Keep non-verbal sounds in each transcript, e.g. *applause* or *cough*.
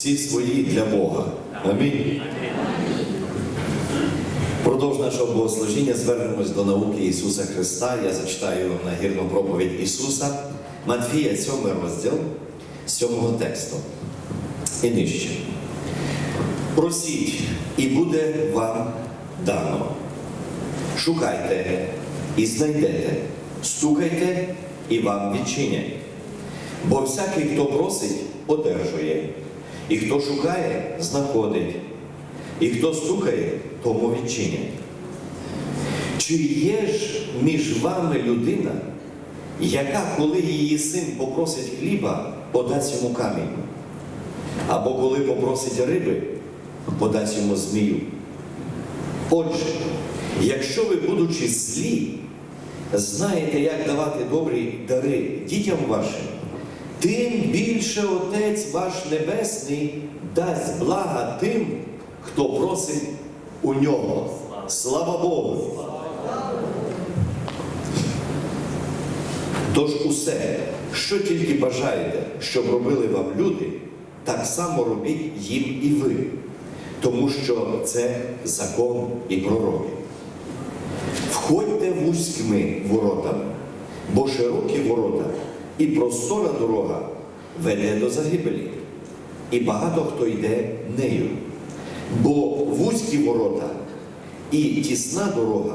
всі свої для Бога. Амінь. Продовж нашого богослужіння звернемось до науки Ісуса Христа. Я зачитаю нагірну проповідь Ісуса, Матфія, 7 розділ, 7 тексту. І нижче. Просіть, і буде вам дано. Шукайте і знайдете, стукайте і вам відчинять. Бо всякий, хто просить, одержує, і хто шукає, знаходить, і хто стукає, тому відчинять. Чи є ж між вами людина, яка, коли її син попросить хліба, подасть йому камінь? Або коли попросить риби, подасть йому змію? Отже, якщо ви, будучи злі, знаєте, як давати добрі дари дітям вашим, тим більше Отець ваш Небесний дасть блага тим, хто просить у нього. Слава Богу! Тож усе, що тільки бажаєте, щоб робили вам люди, так само робіть їм і ви, тому що це закон і пророки. Входьте вузькими воротами, бо широкі ворота і простора дорога веде до загибелі, і багато хто йде нею. Бо вузькі ворота і тісна дорога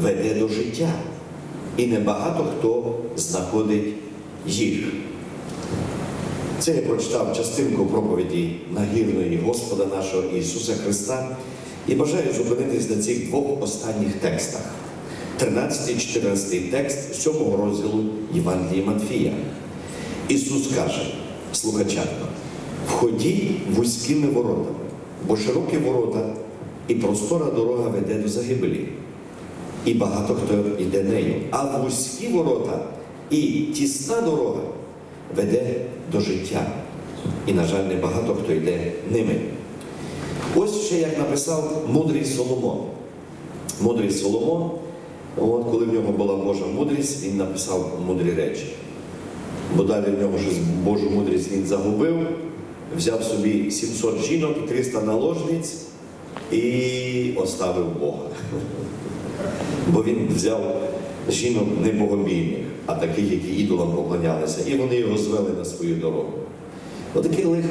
веде до життя, і небагато хто знаходить їх. Це я прочитав частинку проповіді нагірної Господа нашого Ісуса Христа і бажаю зупинитись на цих двох останніх текстах. 13-14 текст 7 розділу Євангелії Матфія. Ісус каже слухачам, входіть вузькими воротами, бо широкі ворота і простора дорога веде до загибелі, і багато хто йде нею. А вузькі ворота і тісна дорога веде до життя. І, на жаль, не багато хто йде ними. Ось ще як написав мудрий Соломон. Мудрий Соломон, от, коли в нього була Божа мудрість, він написав мудрі речі. Бо далі в нього щось Божу мудрість він загубив, взяв собі 700 жінок і 300 наложниць і оставив Бога. *laughs* Бо він взяв жінок не богобійних, а таких, які ідолам поклонялися, і вони його звели на свою дорогу. Отаке лихо.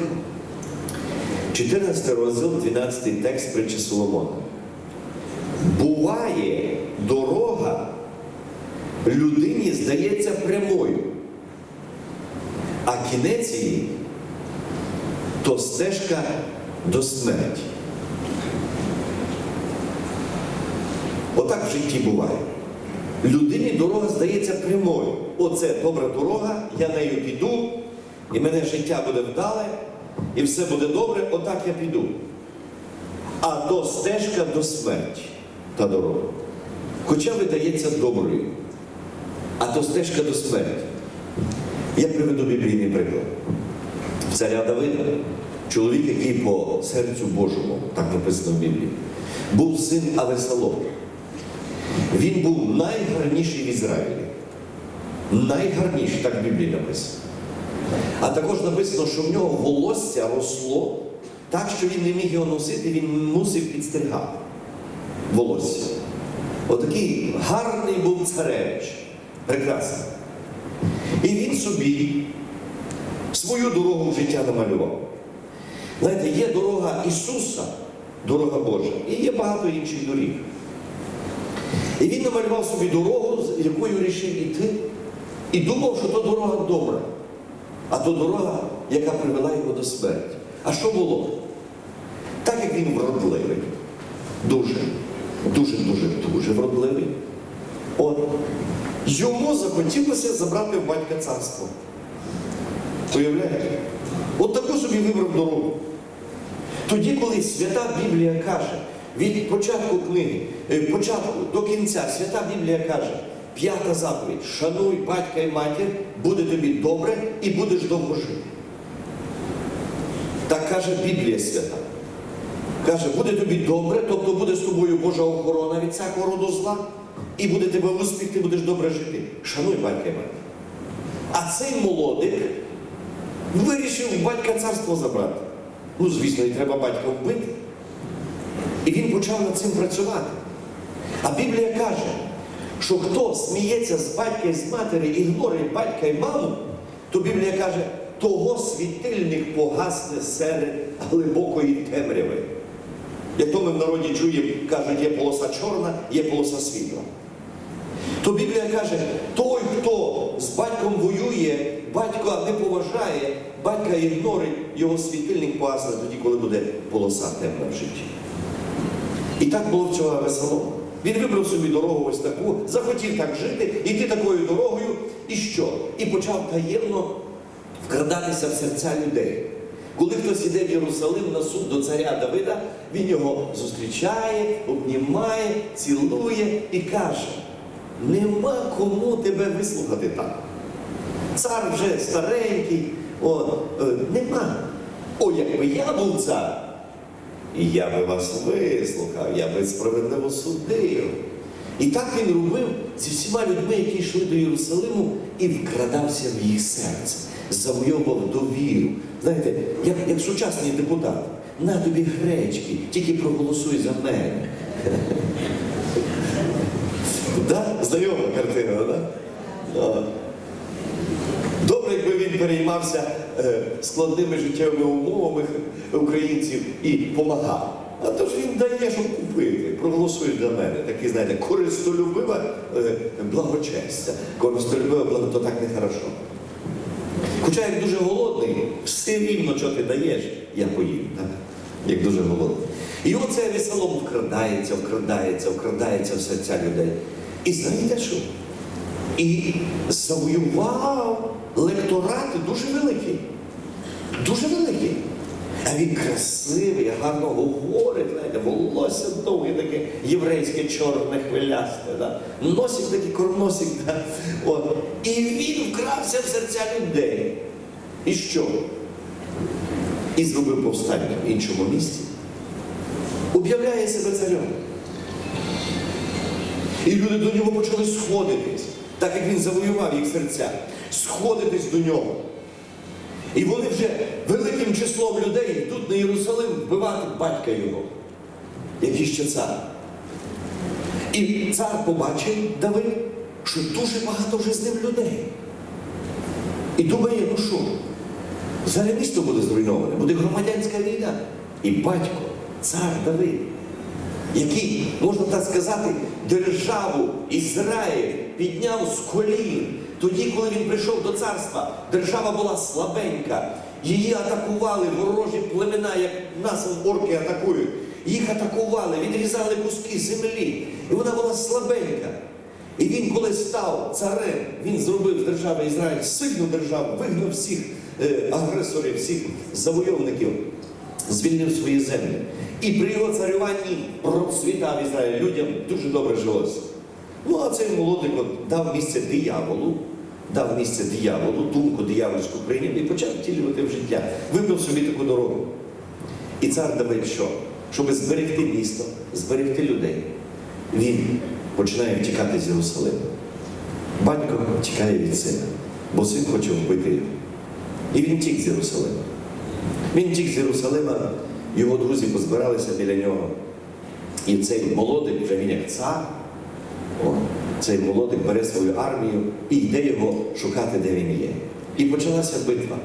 14 розділ, 12 текст притчі Соломона. Буває дорога людині здається прямою, а кінець її то стежка до смерті. Отак в житті буває. Людині дорога здається прямою. Оце добра дорога, я нею піду, і мене життя буде вдале, і все буде добре, отак я піду. А то стежка до смерті та дорога. Хоча видається доброю, а то стежка до смерті. Я приведу біблійний приклад. Царя Давида, чоловік, який по серцю Божому, так написано в Біблії, був син Авесалом. Він був найгарніший в Ізраїлі. Найгарніший, так в Біблії написано. А також написано, що в нього волосся росло так, що він не міг його носити, він мусив підстригати волосся. Отакий гарний був царевич. Прекрасний. І він собі свою дорогу в життя намалював. Знаєте, є дорога Ісуса, дорога Божа, і є багато інших доріг. І він намалював собі дорогу, з якою вирішив іти, і думав, що то дорога добра, а то дорога, яка привела його до смерті. А що було? Так як він вродливий, дуже, дуже, дуже, вродливий, от, йому захотілося забрати в батька царство. Уявляєте? От таку собі вибрав дорогу. Тоді, коли свята Біблія каже, від початку книги, е, початку до кінця, свята Біблія каже, п'ята заповідь, шануй батька і матір, буде тобі добре і будеш довго жити. Так каже Біблія свята. Каже, буде тобі добре, тобто буде з тобою Божа охорона від всякого роду зла, і буде тебе успіх, ти будеш добре жити. Шануй батька і матір. А цей молодик вирішив батька царство забрати. Ну, звісно, і треба батька вбити. І він почав над цим працювати. А Біблія каже, що хто сміється з батька і з матері, і ігнорить батька і маму, то Біблія каже, того світильник погасне серед глибокої темряви. Як то ми в народі чуємо, кажуть, є полоса чорна, є полоса світла. То Біблія каже, той, хто з батьком воює, батька не поважає, батька ігнорить, його світильник погасне тоді, коли буде полоса темна в житті. І так було в цього Авесалома. Він вибрав собі дорогу ось таку, захотів так жити, йти такою дорогою, і що? І почав таємно вкрадатися в серця людей. Коли хтось іде в Єрусалим на суд до царя Давида, він його зустрічає, обнімає, цілує і каже: нема кому тебе вислухати так. Цар вже старенький, о, е, нема. О, якби я був цар, я би вас вислухав, я би справедливо судив. І так він робив зі всіма людьми, які йшли до Єрусалиму, і вкрадався в їх серце, завойовував довіру. Знаєте, як, як сучасний депутат, на тобі гречки, тільки проголосуй за мене. Да? Знайома картина, да? Добре, якби він переймався е, складними життєвими умовами українців і допомагав. А то ж він дає, щоб купити. Проголосує для мене. Такий, знаєте, користолюбива е, благочестя. Користолюбива благо, то так не хорошо. Хоча як дуже голодний, все рівно, що ти даєш, я поїм. Так? Як дуже голодний. І оце веселом вкрадається, вкрадається, вкрадається в серця людей. І знаєте що? І завоював лекторат дуже великий. Дуже великий. А він красивий, гарно говорить, знаєте, волосся довге таке єврейське чорне хвилясте, да? носик такий кормосик. Да? От. І він вкрався в серця людей. І що? І зробив повстання в іншому місці. Об'являє себе царем. І люди до нього почали сходитись, так як він завоював їх серця, сходитись до нього. І вони вже великим числом людей йдуть на Єрусалим вбивати батька його, який ще цар. І цар побачив Давид, що дуже багато вже з ним людей. І думає, ну що, зараз місто буде зруйноване, буде громадянська війна. І батько, цар Давид, який, можна так сказати, державу Ізраїль підняв з колін. Тоді, коли він прийшов до царства, держава була слабенька. Її атакували ворожі племена, як нас орки атакують. Їх атакували, відрізали куски землі. І вона була слабенька. І він, коли став царем, він зробив з держави Ізраїль сильну державу, вигнав всіх е, агресорів, всіх завойовників, звільнив свої землі. І при його царюванні процвітав Ізраїль. Людям дуже добре жилося. Ну, а цей молодик от дав місце дияволу, дав місце дияволу, думку диявольську прийняв і почав втілювати в життя. Вибрав собі таку дорогу. І цар Давид що? Щоб зберегти місто, зберегти людей, він починає втікати з Єрусалиму. Батько тікає від сина, бо син хоче вбити його. І він тік з Єрусалима. Він тік з Єрусалима, його друзі позбиралися біля нього. І цей молодик, вже він як цар, о, цей молодик бере свою армію і йде його шукати, де він є. І почалася битва.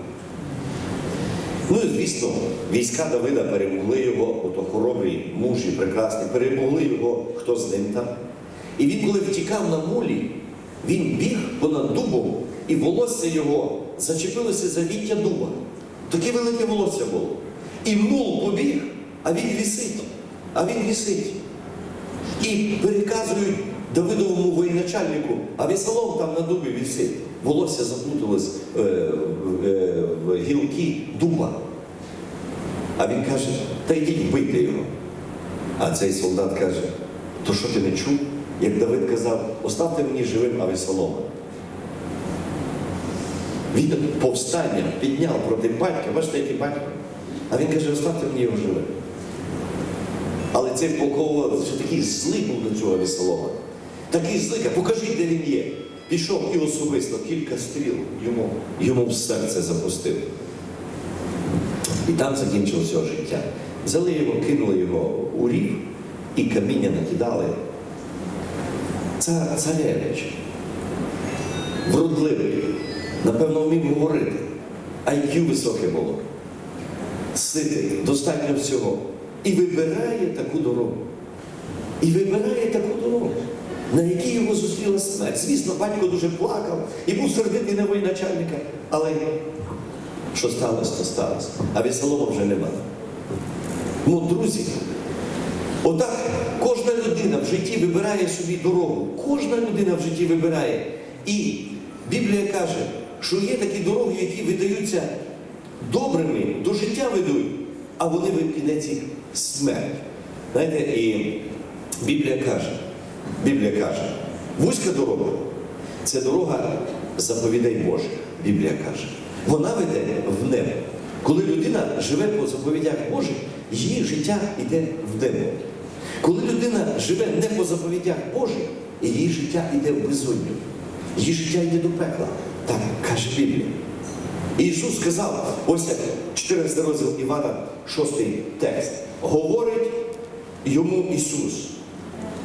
Ну і звісно, війська Давида перемогли його, ото хоробрі, мужі, прекрасні, перемогли його, хто з ним там. І він, коли втікав на мулі, він біг понад дубом, і волосся його зачепилося за віття дуба. Таке велике волосся було. І мул побіг, а він вісить. А він вісить. І переказують Давидовому воєначальнику, а весолом там на дубі висить. Волосся заплуталось е, е, в гілки дуба. А він каже, та йдіть вбийте його. А цей солдат каже, то що ти не чув? Як Давид казав, оставте мені живим Авесолома. Він повстання підняв проти батька, бачите, який батько. А він каже, оставте мені його живим. Але цей полководець що такий злий був до цього Авесолома. Такий злий, покажіть, де він є. Пішов і особисто кілька стріл йому, йому в серце запустив. І там закінчилося життя. Взяли його, кинули його у рів і каміння накидали. Цар царевич, вродливий, напевно, вмів говорити, IQ високе було, ситий, достатньо всього. І вибирає таку дорогу. І вибирає таку дорогу, на якій його зустріла смерть. Звісно, батько дуже плакав і був сердитий на воєначальника, але що сталося, то сталося. А Весолома вже немає. Ну, друзі, отак кожна людина в житті вибирає собі дорогу. Кожна людина в житті вибирає. І Біблія каже, що є такі дороги, які видаються добрими, до життя ведуть, а вони в кінець смерть. Знаєте, і Біблія каже, Біблія каже, вузька дорога це дорога заповідей Божих, Біблія каже. Вона веде в небо. Коли людина живе по заповідях Божих, її життя йде в небо. Коли людина живе не по заповідях Божих, її життя йде в безодню. Її життя йде до пекла. Так каже Біблія. Ісус сказав, ось як 14 розділ Івана, 6 текст. Говорить йому Ісус.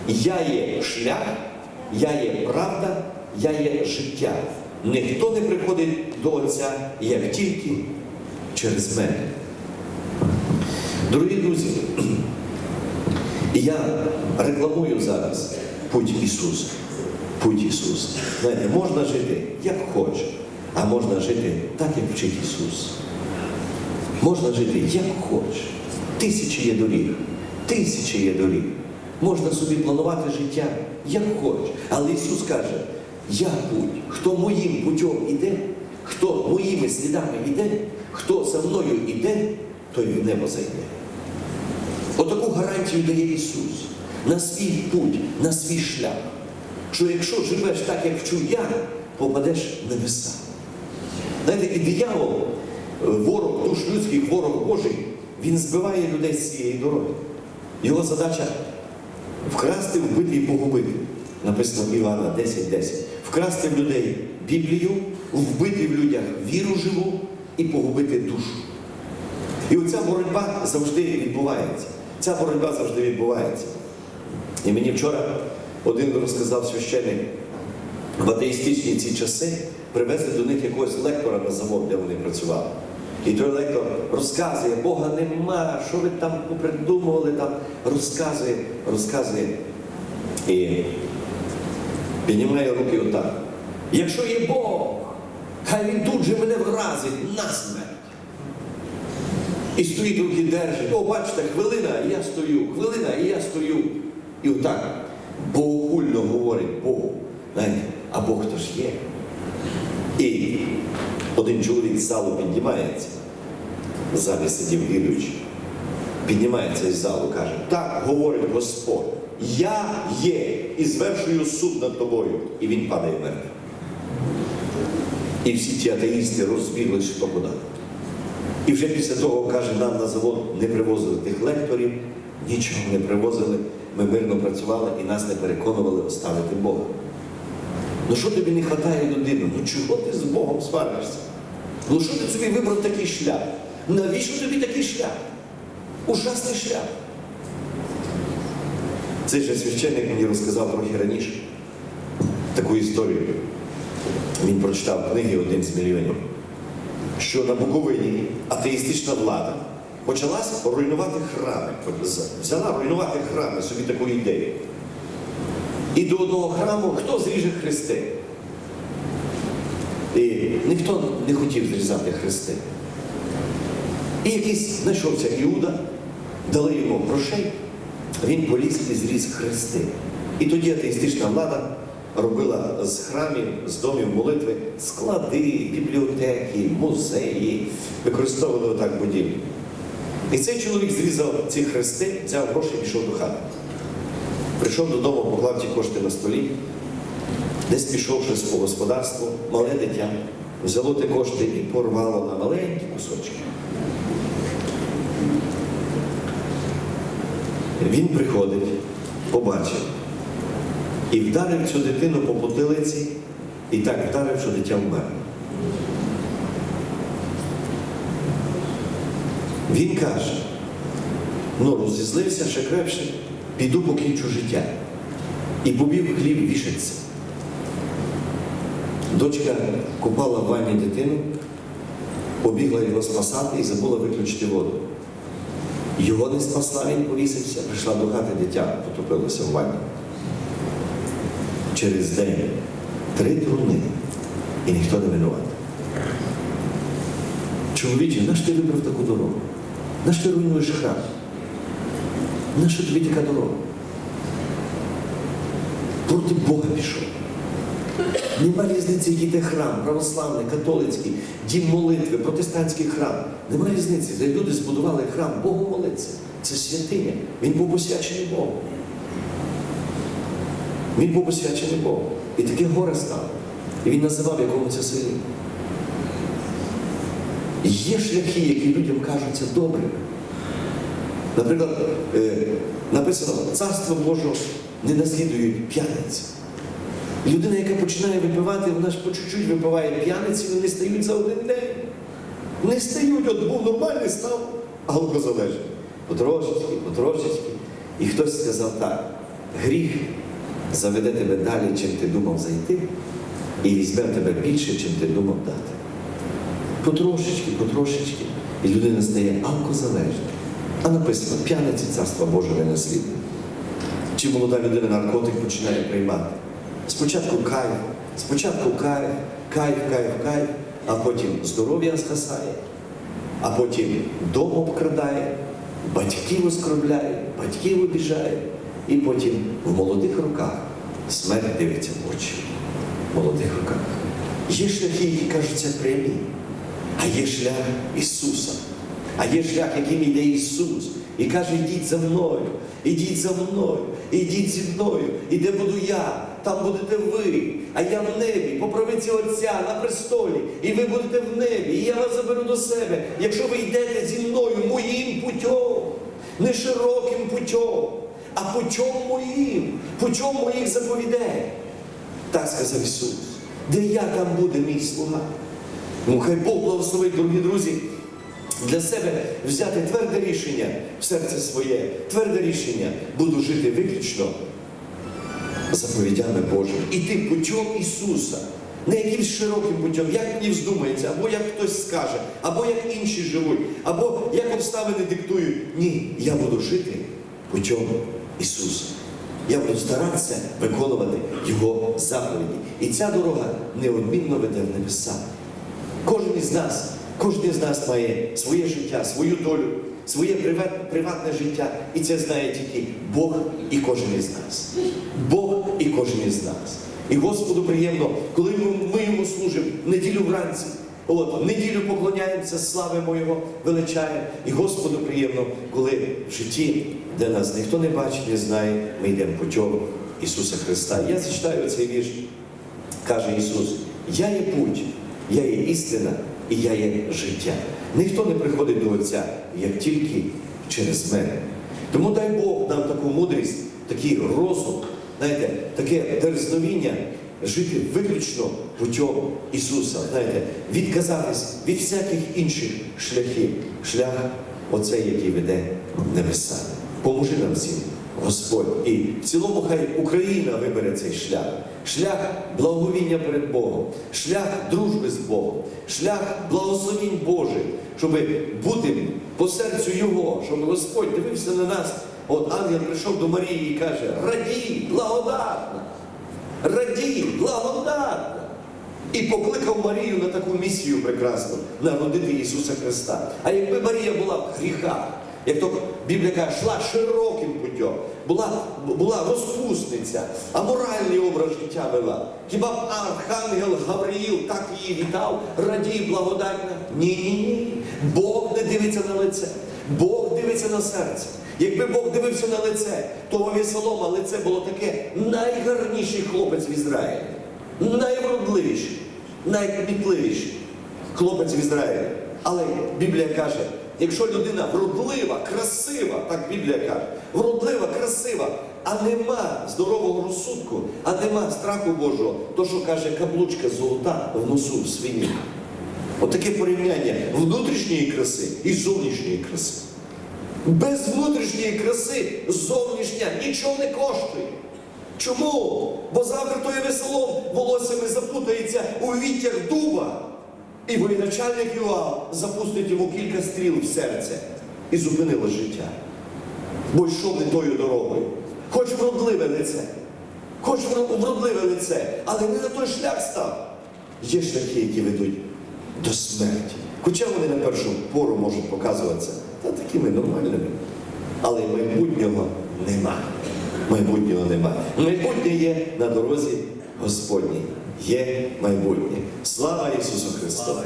Я є шлях, я є правда, я є життя. Ніхто не приходить до Отця, як тільки через мене. Дорогі друзі, *clears throat* я рекламую зараз путь Ісуса. Путь Ісуса. Знаєте, можна жити як хоче, а можна жити так, як вчить Ісус. Можна жити як хоче. Тисячі є доріг. Тисячі є доріг. Можна собі планувати життя як хоче. Але Ісус каже, я путь, хто моїм путем іде, хто моїми слідами іде, хто за мною іде, той в небо зайде. Отаку гарантію дає Ісус на свій путь, на свій шлях. Що якщо живеш так, як вчу я, попадеш в небеса. Знаєте, і диявол, е, ворог душ людських, ворог Божий, він збиває людей з цієї дороги. Його задача вкрасти, вбити і погубити. Написано в Івана 10.10. Вкрасти в людей Біблію, вбити в людях віру живу і погубити душу. І оця боротьба завжди відбувається. Ця боротьба завжди відбувається. І мені вчора один розказав священник, в атеїстичні ці часи привезли до них якогось лектора на завод, де вони працювали. І той лектор розказує, Бога нема, що ви там попридумували, там розказує, розказує. І піднімає руки отак. Якщо є Бог, хай він тут же мене вразить на смерть. І стоїть руки держить. О, бачите, хвилина, і я стою, хвилина, і я стою. І отак богохульно говорить Богу. Знаєте, а Бог то ж є. І один чоловік з залу піднімається, в залі сидів віруючий, піднімається із залу, каже, так говорить Господь, я є і звершую суд над тобою. І він падає мертвий. І всі ті атеїсти розбіглись хто куди. І вже після того, каже, нам на завод не привозили тих лекторів, нічого не привозили. Ми мирно працювали і нас не переконували оставити Бога. Ну що тобі не вистачає людину? Ну чого ти з Богом сваришся? Ну що ти собі вибрав такий шлях? Навіщо тобі такий шлях? Ужасний шлях. Цей же священник мені розказав трохи раніше таку історію. Він прочитав книги один з мільйонів, що на Буковині атеїстична влада почала руйнувати храми. Взяла руйнувати храми, собі таку ідею. І до одного храму хто зріже хрести? І ніхто не хотів зрізати хрести. І якийсь знайшовся Іуда, дали йому грошей, він поліз і зріз хрести. І тоді атеїстична влада робила з храмів, з домів молитви склади, бібліотеки, музеї, використовували отак будівлі. І цей чоловік зрізав ці хрести, взяв гроші і пішов до хати. Прийшов додому, поклав ті кошти на столі, десь пішов щось по господарству, мале дитя, взяло ті кошти і порвало на маленькі кусочки. Він приходить, побачив і вдарив цю дитину по потилиці, і так вдарив, що дитя вмерло. Він каже, ну розізлився ще крепше, піду покінчу життя. І побіг хліб вішаться. Дочка купала в ванні дитину, побігла його спасати і забула виключити воду. Його не спасла, він повісився, прийшла до хати дитя, потопилося в ванні. Через день три труни, і ніхто не винуватий. Чоловіче, наш ти вибрав таку дорогу? Наш ти руйнуєш храм? Наша тобі така дорога? Проти Бога пішов. Нема різниці, який те храм, православний, католицький, дім молитви, протестантський храм. Нема різниці. Люди збудували храм, Богу молиться. Це святиня. Він був посвячений Богу. Він був посвячений Богу. І таке горе стало. І він називав, якому це селі. Є шляхи, які людям кажуться добрими. Наприклад, е, написано, царство Боже не наслідують п'яниці. Людина, яка починає випивати, вона ж по чуть-чуть випиває п'яниці, вони стають за один день. Не стають, от був нормальний, став алкозалежний. Потрошечки, потрошечки. І хтось сказав так, гріх заведе тебе далі, чим ти думав зайти, і візьме тебе більше, чим ти думав дати. Потрошечки, потрошечки. І людина стає алкозалежною. А написано, п'яниці царства Боже не наслідує. Чи молода людина наркотик починає приймати? Спочатку кайф, спочатку кайф, кайф, кайф, кайф, а потім здоров'я згасає, а потім дом обкрадає, батьків оскорбляє, батьків обіжає, і потім в молодих руках смерть дивиться в очі. В молодих руках. Є шляхи, які кажуться прямі, а є шлях Ісуса. А є шлях, яким йде Ісус. І каже, йдіть за мною, ідіть за мною, ідіть зі мною, і де буду я, там будете ви, а я в небі, по правиці Отця на престолі, і ви будете в небі, і я вас заберу до себе, якщо ви йдете зі мною моїм путем, не широким путем, а путем моїм, путем моїх заповідей. Так сказав Ісус. Де я там буде мій слуга? Ну, хай Бог благословить, дорогі друзі, для себе взяти тверде рішення в серце своє, тверде рішення, буду жити виключно заповідями Божими. Іти путем Ісуса, не якимсь широким путем, як мені вздумається, або як хтось скаже, або як інші живуть, або як обставини диктують. Ні, я буду жити путем Ісуса. Я буду старатися виконувати Його заповіді. І ця дорога неодмінно веде в небеса. Кожен із нас, кожен із нас має своє життя, свою долю, своє приватне життя. І це знає тільки Бог і кожен із нас. Бог і кожен із нас. І Господу приємно, коли ми, ми йому служимо неділю вранці. От, неділю поклоняємося, славимо Його, величаємо. І Господу приємно, коли в житті, де нас ніхто не бачить, не знає, ми йдемо путем Ісуса Христа. Я зачитаю цей вірш. Каже Ісус, я є путь, я є істина і я є життя. Ніхто не приходить до Отця, як тільки через мене. Тому дай Бог нам таку мудрість, такий розум, знаєте, таке дерзновіння жити виключно путем Ісуса, знаєте, відказатись від всяких інших шляхів. Шлях оцей, який веде небеса. Поможи нам всім. Господь. І в цілому хай Україна вибере цей шлях. Шлях благовіння перед Богом, шлях дружби з Богом, шлях благословінь Божих, щоб бути по серцю Його, щоб Господь дивився на нас. От ангел прийшов до Марії і каже: Радій, благодатна, радій, благодатна. І покликав Марію на таку місію прекрасну народити Ісуса Христа. А якби Марія була в гріхах, як то Біблія каже, йшла широким путем, була, була розпусниця, аморальний образ життя вела. Хіба б архангел Гавриїл так її вітав, радій, благодатна? Ні, ні, ні. Бог не дивиться на лице, Бог дивиться на серце. Якби Бог дивився на лице, то у лице було таке найгарніший хлопець в Ізраїлі найвродливіший, найкмітливіший хлопець в Ізраїлі. Але Біблія каже, якщо людина вродлива, красива, так Біблія каже, вродлива, красива, а нема здорового розсудку, а нема страху Божого, то що каже каблучка золота в носу в свині. Отаке порівняння внутрішньої краси і зовнішньої краси. Без внутрішньої краси зовнішня нічого не коштує. Чому? Бо завтра той веселом волоссями запутається у віттях дуба, і воєначальник Юал запустить йому кілька стріл в серце і зупинило життя. Бо йшов не тою дорогою. Хоч вродливе лице, хоч вродливе лице, але не на той шлях став. Є шляхи, які ведуть до смерті. Хоча вони на першу пору можуть показуватися та такими нормальними. Але майбутнього нема. Майбутнього нема. Майбутнє є на дорозі Господній. Є майбутнє. Слава Ісусу Христу!